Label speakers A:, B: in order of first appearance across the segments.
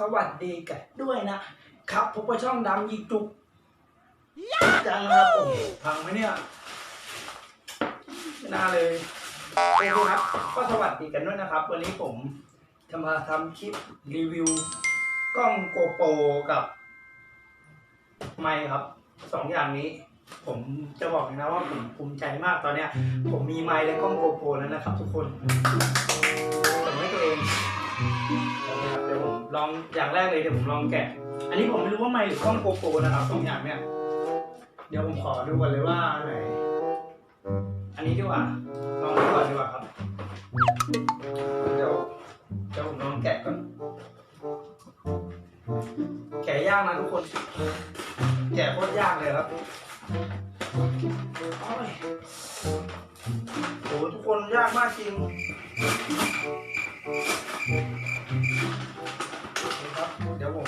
A: สวัสดีกันด้วยนะครับพบกับช่องดำยิกจุกจังนะครับผมพังไหมเนี่ยไม่น่าเลยโอเคครับก็สวัสดีกันด้วยนะครับ วันนี้ผมจะมาทำคลิปรีวิว กล้องโกโปรกับ ไมค์ครับสองอย่างนี้ ผมจะบอกเลยนะว่าผมภูมิใจมากตอนเนี้ย ผมมีไมค์และกล้องโกโปรแล้วนะครับ ทุกคนส่งให้ตัวเองน ลองอย่างแรกเลยเดี๋ยวผมลองแกะ อันนี้ผมไม่รู้ว่าไมค์หรือกล้องโกโปรนะครับสองอย่างเนี้ยเดี๋ยวผมขอดูก่อนเลยว่าอันไหน อันนี้ดีกว่าลองดูก่อนดีกว่าครับเดี๋ยวเดี๋ยวผมลองแกะก่อน แกะยากนะทุกคน แกะโคตรยากเลยครับโอ้ยโหทุกคนยากมากจริง ครับเดี๋ยวผม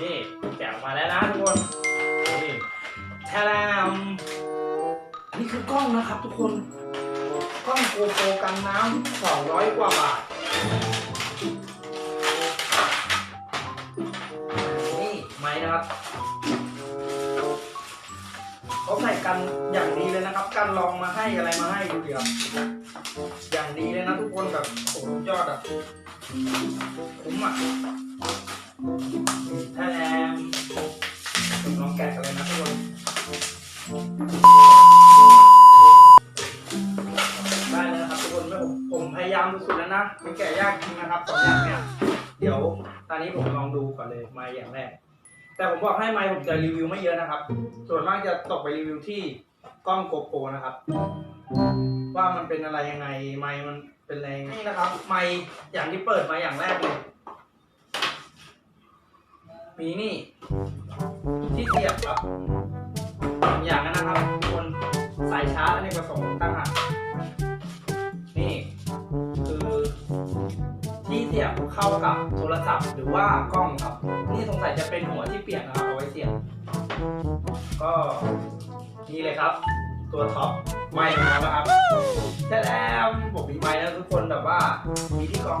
A: นี่แกะออกมาแล้วนะทุกคนนี่แทลมอันนี้คือกล้องนะครับทุกคนกล้องโกโปรกันน้ำ200กว่าบาทนี่ไม้นะครับเขาใส่กันอย่างดีเลยนะครับกันลองมาให้อะไรมาให้ดูเดี๋ยวอย่างดีเลยนะทุกคนแบบโอ้ยอดอะ คุ้มอะถ้าแอมผมลองแกะกันเลยนะทุกคนได้เลยนะครับทุกคนผมผมพยายามสุดๆแล้วนะมันแกะยากจริงนะครับสองอย่างเนี่ยเดี๋ยวตอนนี้ผมลองดูก่อนเลยไม้อย่างแรก แต่ผมบอกให้ไม้ผมจะรีวิวไม่เยอะนะครับ ส่วนมากจะตกไปรีวิวที่กล้องโกโปรนะครับ ว่ามันเป็นอะไรยังไง ไม้มันเป็นอะไรยังไงนี่นะครับ ไม้อย่างที่เปิดมาอย่างแรกเลยมีนี่ ที่เสียบครับอย่างนั้นนะครับทุกคนสายชาร์จอันนี้ผสมต่างหากนี่คือที่เสียบเข้ากับโทรศัพท์หรือว่ากล้องครับ นี่สงสัยจะเป็นหัวที่เปลี่ยนนะครับเอาไว้เสียบก็นี่เลยครับ ตัวท็อปไมค์ของเรานะครับใช่แล้วผมมีไมค์แล้วทุกคนแบบว่ามีที่กล้อง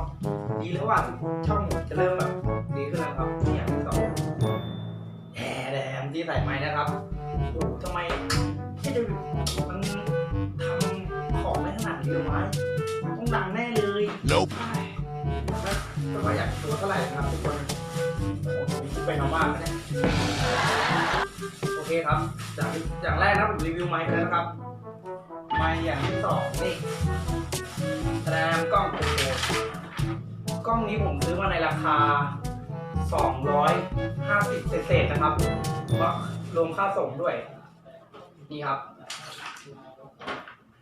A: ดีแล้วว่าช่องผมจะเริ่มแบบดีขึ้นแล้วครับนี่อย่างที่สองแหมแดมที่ใส่ไมค์นะครับโอ้โหทำไมที่จะมันทำของได้ขนาดนี้เลยไหมต้องดังแน่เลย
B: Nope.
A: ก็ไม่อยากตัวเท่าไหร่นะครับทุกคนโอ้โหเป็นเอามากนะเนี่ยโอ เคครับจากอย่างแรกนะผมรีวิวไมค์ไปแล้วนะครับไมค์อย่างที่สองนี่แสดงกล้องโอ้โหกล้องนี้ผมซื้อมาในราคา 250 เศษๆนะครับก็รวมค่าส่งด้วย นี่ครับ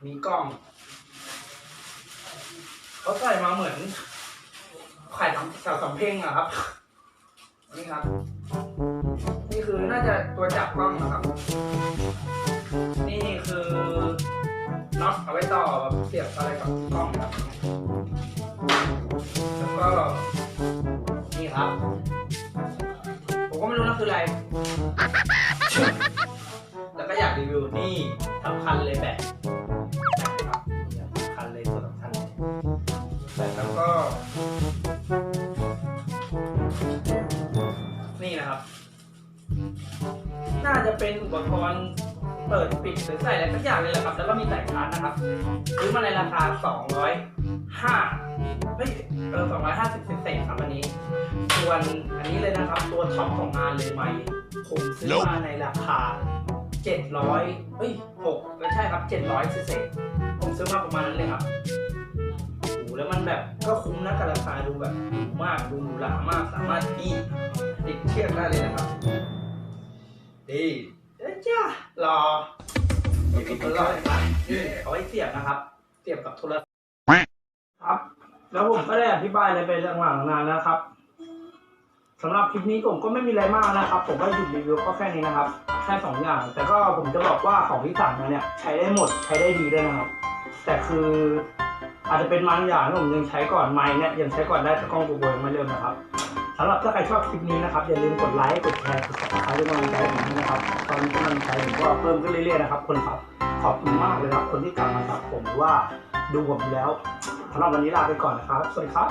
A: มีกล้องเขาใส่มาเหมือนไข่สามสาวสำเพ็งอะครับ นี่ครับ คือน่าจะตัวจับกล้องนะครับ นี่คือน็อตเอาไว้ต่อแบบเสียบอะไรกับกล้องครับ แล้วก็นี่ครับ ผมก็ไม่รู้นะคืออะไร เป็นอุปกรณ์เปิดปิดหรือใส่อะไรสักอย่างเลยแหละครับ แล้วก็มีสายชาร์จนะครับซื้อมาในราคา 205เฮ้ยเออ250เศษๆครับอันนี้ ส่วนอันนี้เลยนะครับ ตัวท็อปของงานเลยไหมผมซื้อมาในราคา 700เฮ้ย6ไม่ใช่ครับ 700เศษๆผมซื้อมาประมาณนั้นเลยครับโอ้โหแล้วมันแบบก็คุ้มนะกับราคาดูแบบหรูมากดูหรูหรามากสามารถที่ติดเชือกได้เลยนะครับ ดีเอ้ยจ้ารอมันรอเลยครับนี่เอาไว้เสียบนะครับ เสียบกับโทรศัพท์ครับ แล้วผมก็ได้อธิบายอะไรไปหลังๆนานแล้วครับสำหรับคลิปนี้ผมก็ไม่มีอะไรมากนะครับ ผมก็หยุดรีวิวก็แค่นี้นะครับ แค่สองอย่าง แต่ก็ผมจะบอกว่าของที่สั่งมาเนี่ย ใช้ได้หมดใช้ได้ดีด้วยนะครับ แต่คืออาจจะเป็นบางอย่างที่ผมยังใช้ก่อนไม้เนี่ยยังใช้ก่อนได้แต่กล้องตัวโบยังไม่เริ่มนะครับ สำหรับถ้าใครชอบคลิปนี้นะครับอย่าลืมกดไลค์กดแชร์กดซับสไครต์ด้วยกำลังใจผมด้วยนะครับตอนนี้กำลังใจผมก็เพิ่มขึ้นเรื่อยๆนะครับ คนขับขอบคุณมากเลยครับ คนที่กลับมาสับผมหรือว่าดูผมอยู่แล้วสำหรับวันนี้ลาไปก่อนนะครับ สวัสดีครับ